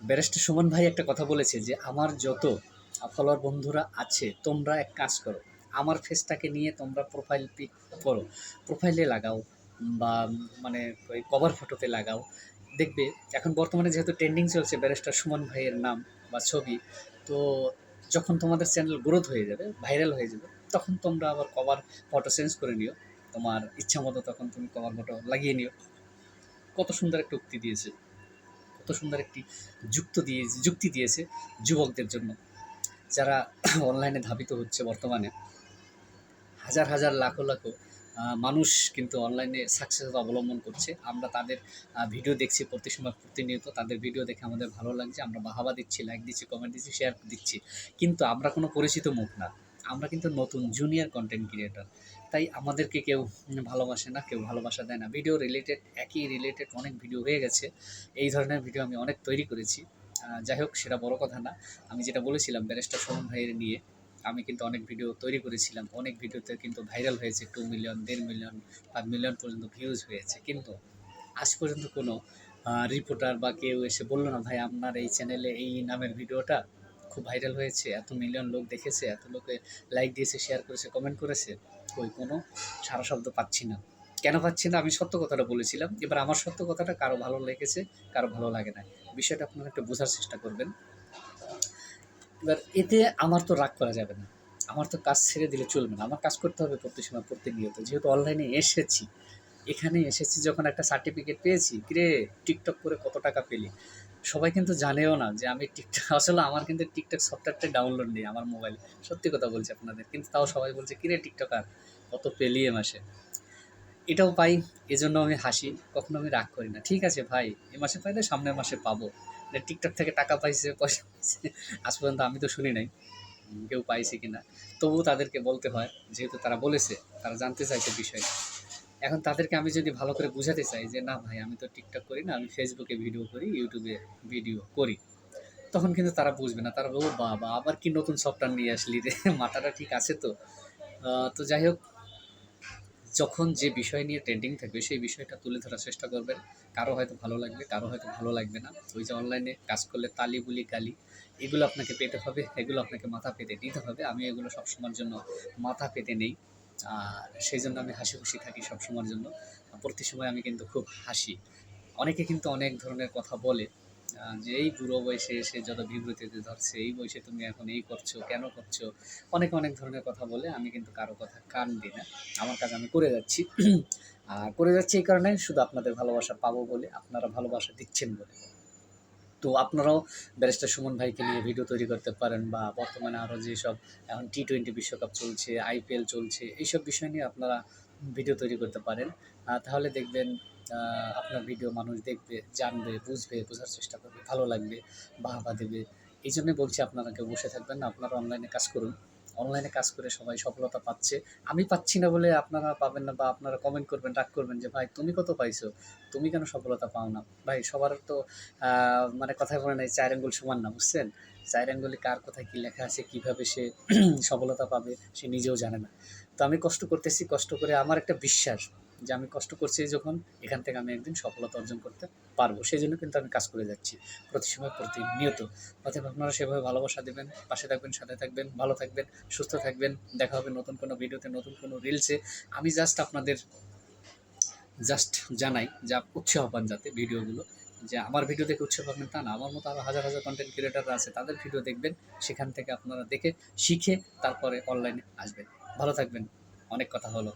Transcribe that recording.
Barrister Suman ভাই একটা কথা বলেছে যে, আমার যত ফলোয়ার বন্ধুরা আছে, তোমরা এক কাজ করো। আমার ফেসটাকে নিয়ে তোমরা প্রোফাইল পিক করো। প্রোফাইলে লাগাও বা মানে ওই কভার ফটোতে লাগাও। দেখবে, এখন বর্তমানে যেহেতু ট্রেন্ডিং চলছে ব্যারিস্টার সুমন ভাইয়ের নাম বা ছবি, তো যখন তোমাদের চ্যানেল গ্রোথ হয়ে যাবে ভাইরাল হয়ে যাবে, তখন তোমরা আবার কভার ফটো চেঞ্জ করে নিও। তোমার ইচ্ছা মতো তখন তুমি কভার ফটো লাগিয়ে নিও। কত সুন্দর একটা উক্তি দিয়েছে। কত সুন্দর একটি যুক্ত দিয়ে, যুক্তি দিয়েছে যুবকদের জন্য। যারা অনলাইনে ধাবিত হচ্ছে বর্তমানে, হাজার হাজার, লাখো লাখো মানুষ কিন্তু অনলাইনে সাকসেস অবলম্বন করছে। আমরা তাদের ভিডিও দেখছি প্রতি সময় প্রতিনিয়ত। তাদের ভিডিও দেখে আমাদের ভালো লাগছে। আমরা বাহাবা দিচ্ছি লাইক দিচ্ছি কমেন্ট দিচ্ছি শেয়ার দিচ্ছি। কিন্তু আমরা কোনো পরিচিত মুখ না। আমরা কিন্তু নতুন জুনিয়র কন্টেন্ট ক্রিয়েটর তাই আমাদেরকে কেউ ভালোবাসে না, কেউ ভালোবাসা দেয় না। ভিডিও রিলেটেড একই রিলেটেড অনেক ভিডিও হয়ে গেছে। এই ধরনের ভিডিও আমি অনেক তৈরি করেছি। যাই হোক, সেটা বড় কথা না। আমি যেটা বলেছিলাম ব্যারিস্টার সোহন ভাইয়ের নিয়ে, আমি কিন্তু অনেক ভিডিও তৈরি করেছিলাম। অনেক ভিডিওতে কিন্তু ভাইরাল হয়েছে টু মিলিয়ন দেড় মিলিয়ন পাঁচ মিলিয়ন পর্যন্ত ভিউজ হয়েছে। কিন্তু আজ পর্যন্ত কোনো রিপোর্টার বা কেউ এসে বলল না, ভাই, আপনার এই চ্যানেলে এই নামের ভিডিওটা খুব ভাইরাল হয়েছে, এত মিলিয়ন লোক দেখেছে, এত লোকে লাইক দিয়েছে শেয়ার করেছে কমেন্ট করেছে, ওই কোনো সারা শব্দ পাচ্ছি না। কেন পাচ্ছি না? আমি সত্য কথাটা বলেছিলাম। এবার আমার সত্য কথাটা কারও ভালো লেগেছে, কারও ভালো লাগে না। বিষয়টা আপনারা একটু বোঝার চেষ্টা করবেন। এবার এতে আমার তো রাগ করা যাবে না। আমার তো কাজ ছেড়ে দিলে চলবে না। আমার কাজ করতে হবে প্রতি সময় প্রতিনিয়ত যেহেতু অনলাইনে এসেছি এখানে এসেছি যখন একটা সার্টিফিকেট পেয়েছি, কিরে টিকটক করে কত টাকা পেলি? সবাই কিন্তু জানেও না যে আমি টিকটক, আসলে আমার কিন্তু টিকটক সফটওয়্যারটা ডাউনলোড নেই আমার মোবাইলে সত্যি কথা বলছি আপনাদের, কিন্তু তাও সবাই বলছে, কিরে টিকটক আর কত পেলি এ মাসে? এটাও পাই, এজন্য আমি হাসি, কখনো আমি রাগ করি না। ঠিক আছে ভাই, এ মাসে পাইলে সামনের মাসে পাবো। টিকটক থেকে টাকা পাইছে, পয়সা পাইছে, আজ পর্যন্ত আমি তো শুনি নাই কেউ পাইছে কিনা? তবুও তাদেরকে বলতে হয়, যেহেতু তারা বলেছে, তারা জানতে চাইছে বিষয় এখন তাদেরকে আমি যদি ভালো করে বোঝাতে চাই যে, না ভাই, আমি তো টিকটক করি না, আমি ফেসবুকে ভিডিও করি ইউটিউবে ভিডিও করি। তখন কিন্তু তারা বুঝবে না। তারা বলব বাবা, আবার কি নতুন সফটওয়্যার নিয়ে আসলি রে? মাথাটা ঠিক আছে তো? তো যাই হোক, যখন যে বিষয় নিয়ে ট্রেন্ডিং থাকবে, সেই বিষয়টা তুলে ধরার চেষ্টা করবেন। কারও হয়তো ভালো লাগবে, কারও হয়তো ভালো লাগবে না। ওই যে অনলাইনে কাজ করলে তালি বুলি গালি এগুলো আপনাকে পেতে হবে, এগুলো আপনাকে মাথা পেতে নিতে হবে। আমি এগুলো সবসময়ের জন্য মাথা পেতে নেই। আর সেই জন্য আমি হাসি খুশি থাকি সবসময়ের জন্য। প্রতি সময় আমি কিন্তু খুব হাসি। অনেকে কিন্তু অনেক ধরনের কথা বলে যে এই বুড়ো বয়সে এসে যত বিবৃতিতে ধরছে, এই বয়সে তুমি এখন এই করছ, কেন করছ? অনেক অনেক ধরনের কথা বলে, আমি কিন্তু কারও কথা কান দিই না। আমার কাজ আমি করে যাচ্ছি। আর করে যাচ্ছি এই কারণে শুধু আপনাদের ভালোবাসা পাবো বলে, আপনারা ভালোবাসা দিচ্ছেন বলে। তো আপনারাও ব্যারিস্টার সুমন ভাইকে নিয়ে ভিডিও তৈরি করতে পারেন বা বর্তমানে আরও যেসব এখন টি টোয়েন্টি বিশ্বকাপ চলছে আইপিএল চলছে, এইসব বিষয় নিয়ে আপনারা ভিডিও তৈরি করতে পারেন। তাহলে দেখবেন আপনার ভিডিও মানুষ দেখবে, জানবে, বুঝবে, বোঝার চেষ্টা করবে, ভালো লাগবে, বাহবা দেবে। এই জন্যই বলছি আপনারা কেউ বসে থাকবেন না, আপনারা অনলাইনে কাজ করুন। অনলাইনে কাজ করে সবাই সফলতা পাচ্ছে। আমি পাচ্ছি না বলে আপনারা পাবেন না বা আপনারা কমেন্ট করবেন, রাগ করবেন যে, ভাই, তুমি কত পাইছো? তুমি কেন সফলতা পাও না? ভাই, সবার তো মানে কথায় বলে নাই চার আঙ্গুল সমান না, বুঝছেন? চার আঙ্গুলে কার কোথায় কী লেখা আছে, কীভাবে সে সফলতা পাবে, সে নিজেও জানে না। তো আমি কষ্ট করতেছি, কষ্ট করে আমার একটা বিশ্বাস যে আমি কষ্ট করছি যখন এখান থেকে আমি একদিন সফলতা অর্জন করতে পারব। সেই জন্য কিন্তু আমি কাজ করে যাচ্ছি প্রতি সময় প্রতিনিয়ত। অতএব আপনারা সেভাবে ভালোবাসা দেবেন, পাশে থাকবেন, সাথে থাকবেন, ভালো থাকবেন, সুস্থ থাকবেন। দেখা হবে নতুন কোনো ভিডিওতে, নতুন কোনো রিলসে। আমি জাস্ট আপনাদের জাস্ট জানাই যা উৎসাহ পান যাতে ভিডিওগুলো। যে আমার ভিডিও দেখে উৎসাহ পাবেন তা না। আমার মতো আরও হাজার হাজার কন্টেন্ট ক্রিয়েটাররা আছে, তাদের ভিডিও দেখবেন, সেখান থেকে আপনারা দেখে, শিখে, তারপরে অনলাইনে আসবেন। ভালো থাকবেন। অনেক কথা হলো।